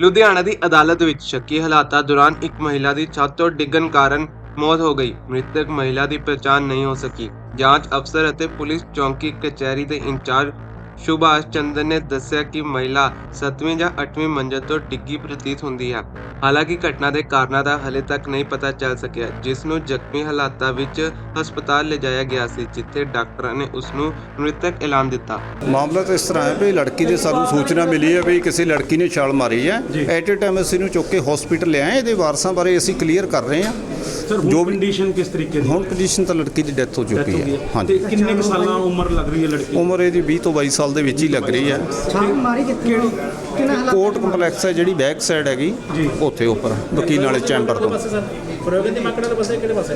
ਲੁਧਿਆਣਾ ਦੀ ਅਦਾਲਤ ਵਿੱਚ ਸ਼ੱਕੀ ਹਾਲਾਤਾਂ ਦੌਰਾਨ ਇੱਕ ਮਹਿਲਾ ਦੀ ਛੱਤ ਤੋਂ ਡਿੱਗਣ ਕਾਰਨ ਮੌਤ ਹੋ ਗਈ। ਮ੍ਰਿਤਕ ਮਹਿਲਾ ਦੀ ਪਛਾਣ ਨਹੀਂ ਹੋ ਸਕੀ। ਜਾਂਚ ਅਫਸਰ ਅਤੇ ਪੁਲਿਸ ਚੌਂਕੀ ਕਚਹਿਰੀ ਦੇ ਇੰਚਾਰਜ ਸੁਭਾਸ਼ ਚੰਦਰ ਨੇ ਦੱਸਿਆ ਕਿ ਮਹਿਲਾ 7ਵੀਂ ਜਾਂ 8ਵੀਂ ਮੰਜ਼ਲ ਤੋਂ ਡਿੱਗੀ ਪ੍ਰਤੀਤ ਹੁੰਦੀ ਹੈ। ਹਾਲਾਂਕਿ ਘਟਨਾ ਦੇ ਕਾਰਨਾਂ ਦਾ ਹਲੇ ਤੱਕ ਨਹੀਂ ਪਤਾ ਚੱਲ ਸਕਿਆ ਜਿਸ ਨੂੰ ਜ਼ਖਮੀ ਹਾਲਾਤਾਂ ਵਿੱਚ ਹਸਪਤਾਲ ਲਿਜਾਇਆ ਗਿਆ ਸੀ ਜਿੱਥੇ ਡਾਕਟਰਾਂ ਨੇ ਉਸ ਨੂੰ ਮ੍ਰਿਤਕ ਐਲਾਨ ਦਿੱਤਾ। ਮਾਮਲਾ ਤਾਂ ਇਸ ਤਰ੍ਹਾਂ ਹੈ ਵੀ ਲੜਕੀ ਦੀ ਸਾਨੂੰ ਸੂਚਨਾ ਮਿਲੀ ਹੈ ਵੀ ਕਿਸੇ ਲੜਕੀ ਨੇ ਛਾਲ ਮਾਰੀ ਹੈ। ਐਟ ਅ ਟਾਈਮ ਅਸੀਂ ਨੂੰ ਚੁੱਕ ਕੇ ਹਸਪੀਟਲ ਲਿਆਏ ਇਹਦੇ ਵਾਰਸਾਂ ਬਾਰੇ ਅਸੀਂ ਕਲੀਅਰ ਕਰ ਰਹੇ ਹਾਂ। ਸਰ ਜੋ ਵੀ- ਕੰਡੀਸ਼ਨ ਕਿਸ ਤਰੀਕੇ ਦੀ? ਹੁਣ ਕੰਡੀਸ਼ਨ ਤਾਂ ਲੜਕੀ ਦੀ ਡੈਥ ਹੋ ਚੁੱਕੀ ਹੋ? ਹਾਂਜੀ ਤੇ ਕਿੰਨੇ ਕੁ ਸਾਲਾਂ ਉਮਰ ਲੱਗ ਰਹੀ ਹੈ ਲੜਕੀ ਉਮਰ ਇਹਦੀ 20 ਤੋਂ 22 ਸਾਲ ਦੇ ਵਿੱਚ ਹੀ ਲੱਗ ਰਹੀ ਹੈ। ਮਾਰੀ ਕਿੱਥੇ? ਕੋਰਟ ਕੰਪਲੈਕਸ ਹੈ ਜਿਹੜੀ ਬੈਕ ਸਾਈਡ ਹੈਗੀ। ਉੱਥੇ ਉੱਪਰ ਵਕੀਲ ਵਾਲੇ ਚੈਂਬਰ ਤੋਂ। ਪ੍ਰੋਗਰਾਮ ਦੇ ਮਾਕੜਾ ਦੇ ਪਾਸੇ ਕਿਹੜੇ ਪਾਸੇ?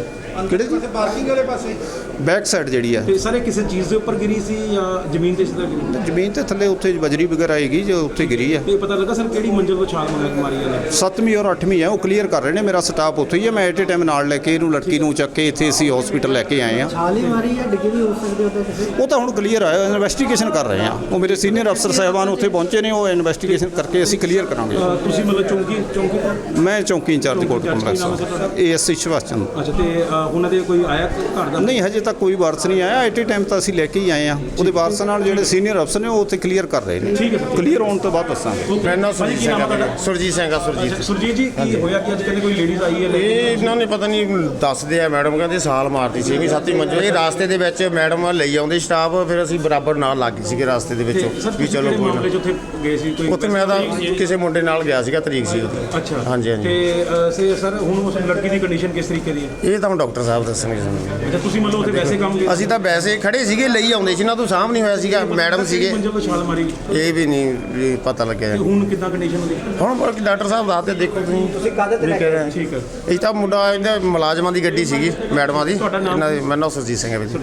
ਕਿਹੜੇ ਪਾਰਕਿੰਗ ਵਾਲੇ ਪਾਸੇ। ਬੈਕ ਸਾਈਡ ਜਿਹੜੀ ਹੈ। ਤੇ ਸਾਰੇ ਕਿਸੇ ਚੀਜ਼ ਦੇ ਉੱਪਰ ਗਿਰੀ ਸੀ ਜਾਂ ਜ਼ਮੀਨ ਤੇ ਸਿੱਧਾ ਗਿਰੀ? ਜ਼ਮੀਨ ਤੇ ਥੱਲੇ ਉੱਥੇ ਬਜਰੀ ਵਗੈਰਾ ਆਏਗੀ ਜੋ ਉੱਥੇ ਗਿਰੀ ਹੈ। ਤੇ ਪਤਾ ਲੱਗਾ ਸਰ ਕਿਹੜੀ ਮੰਜ਼ਿਲ ਤੋਂ ਛਾਲ ਮਾਰੀ ਹੈ? ਸੱਤਵੀਂ ਔਰ ਅੱਠਵੀਂ ਹੈ ਉਹ ਕਲੀਅਰ ਕਰ ਰਹੇ ਨੇ ਮੇਰਾ ਸਟਾਫ ਉੱਥੇ ਹੀ ਹੈ ਮੈਂ ਐਟ ਅ ਟਾਈਮ ਨਾਲ ਲੈ ਕੇ ਇਹਨੂੰ ਲੜਕੀ ਨੂੰ ਚੱਕ ਕੇ ਇੱਥੇ ਅਸੀਂ ਹਸਪੀਟਲ ਲੈ ਕੇ ਆਏ ਹਾਂ। ਛਾਲ ਹੀ ਮਾਰੀ ਜਾਂ ਡਿੱਗੀ ਵੀ ਹੋ ਸਕਦੀ ਉਹਦਾ ਕਿਸੇ? ਉਹ ਤਾਂ ਹੁਣ ਕਲੀਅਰ ਆਇਆ ਇਨਵੈਸਟੀਗੇਸ਼ਨ ਕਰ ਰਹੇ ਹਾਂ। ਉਹ ਮੇਰੇ ਸੀਨੀਅਰ ਅਫਸਰ ਸਾਹਿਬਾਨ ਉੱਥੇ ਪਹੁੰਚੇ ਨੇ ਉਹ ਇਨਵੈਸਟੀਗੇਸ਼ਨ ਕਰਕੇ ਅਸੀਂ ਕਲੀਅਰ ਕਰਾਂਗੇ। ਤੁਸੀਂ ਮਤਲਬ ਚੌਂਕੀ ਚੌਂਕੀ ਮੈਂ ਚੌਂਕੀ ਇੰਚਾਰਜ ਕੋਰਟ ਚੌਂਕੀ ਕੰਪਲੈਕਸ ਏਐਸਸੀ ਸ਼ਿਵਾਸ ਚੰਦ ਅੱਛਾ ਤੇ ਉਹਨਾਂ ਦੇ ਕੋਈ ਆਇਆ ਘਰ ਦਾ? ਨਹੀਂ ਹਜੇ ਤੱਕ ਕੋਈ ਵਾਰਸ ਨਹੀਂ ਆਇਆ। ਐਟ ਟਾਈਮ ਤਾਂ ਅਸੀਂ ਲੈ ਕੇ ਹੀ ਆਏ ਹਾਂ। ਉਹਦੇ ਵਾਰਸਾਂ ਨਾਲ ਜਿਹੜੇ ਸੀਨੀਅਰ ਅਫਸਰ ਨੇ ਉਹ ਉੱਥੇ ਕਲੀਅਰ ਕਰ ਰਹੇ ਨੇ। ਠੀਕ ਹੈ ਸਰ। ਕਲੀਅਰ ਹੋਣ ਤੋਂ ਬਾਅਦ ਦੱਸਾਂਗੇ। ਸੁਰਜੀਤ ਸਿੰਘ? ਸੁਰਜੀਤ ਸਿੰਘ ਆ ਸੁਰਜੀਤ। ਸੁਰਜੀਤ ਜੀ ਕੀ ਹੋਇਆ? ਕਿ ਅੱਜ ਕਹਿੰਦੇ ਕੋਈ ਲੇਡੀਜ਼ ਆਈ ਹੈ ਇਹ ਇਹਨਾਂ ਨੇ ਪਤਾ ਨਹੀਂ ਦੱਸਦੇ ਆ ਮੈਡਮ ਕਹਿੰਦੇ ਸਾਲ ਮਾਰਦੀ ਸੀ ਵੀ ਸਾਤੀ ਮੰਜੋ ਇਹ ਰਾਸਤੇ ਦੇ ਵਿੱਚ ਮੈਡਮ ਲਈ ਆਉਂਦੇ ਸਟਾਫ ਫਿਰ ਅਸੀਂ ਬਰਾਬਰ ਨਾਲ ਲੱਗ ਗਏ ਸੀਗੇ ਰਾਸਤੇ ਦੇ ਵਿੱਚੋਂ। ਵੀ ਚਲੋ ਕੋਈ ਨਾ। ਉੱਥੇ ਗਏ ਸੀ ਕੋਈ ਉੱਥੇ ਮੈਂ ਤਾਂ ਕਿਸੇ ਮੁੰਡੇ ਨਾਲ ਗਿਆ ਸੀਗਾ ਤਰੀਕ ਸੀ ਉਹਦੀ ਅੱਛਾ। ਹਾਂਜੀ ਹਾਂਜੀ। ਤੇ ਸੇ ਸਰ ਹੁਣ ਉਸ ਲੜਕੀ ਦੀ ਕੰਡੀਸ਼ਨ ਕਿਸ ਤਰੀਕੇ ਦੀ ਹੈ? ਇਹ ਤਾਂ ਹੁਣ ਡਾਕਟਰ ਸਾਹਿਬ ਦੱਸਣਗੇ ਸਾਨੂੰ। ਅੱਛਾ ਤੁਸੀਂ ਮਤਲਬ ਉੱਥੇ ਵੈਸੇ ਕੰਮ ਕੀਤਾ ਅਸੀਂ ਤਾਂ ਵੈਸੇ ਖੜੇ ਸੀਗੇ ਲਈ ਆਉਂਦੇ ਸੀ ਨਾ ਤੋਂ ਸਾਹਮ ਨਹੀਂ ਹੋਇਆ ਸੀਗਾ ਮੈਡਮ ਸੀਗੇ। ਮੰਜ਼ਿਲ ਤੋਂ ਛਾਲ ਮਾਰੀ? ਤੇ ਇਹ ਵੀ ਨਹੀਂ ਵੀ ਪਤਾ ਲੱਗਿਆ। ਹੁਣ ਕਿੱਦਾਂ ਕੰਡੀਸ਼ਨ ਉਹਦੀ ਹੁਣ ਬਾਕੀ ਡਾਕਟਰ ਸਾਹਿਬ ਦੱਸਦੇ ਦੇਖੋ ਤੁਸੀਂ। ਤੁਸੀਂ ਕਾਹਦੇ ਤੇ ਲੈ ਕੇ ਠੀਕ ਹੈ। ਇਹ ਤਾਂ ਮੁੰਡਾ ਇਹਦੇ ਮੁਲਾਜ਼ਮਾਂ ਦੀ ਗੱਡੀ ਸੀਗੀ ਮੈਡਮਾਂ ਦੀ? ਇਹਨਾਂ ਦੀ ਮੈਂ ਨਾਮ ਸੁਰਜੀਤ ਸਿੰਘ ਹੈ ਵੀਰ ਜੀ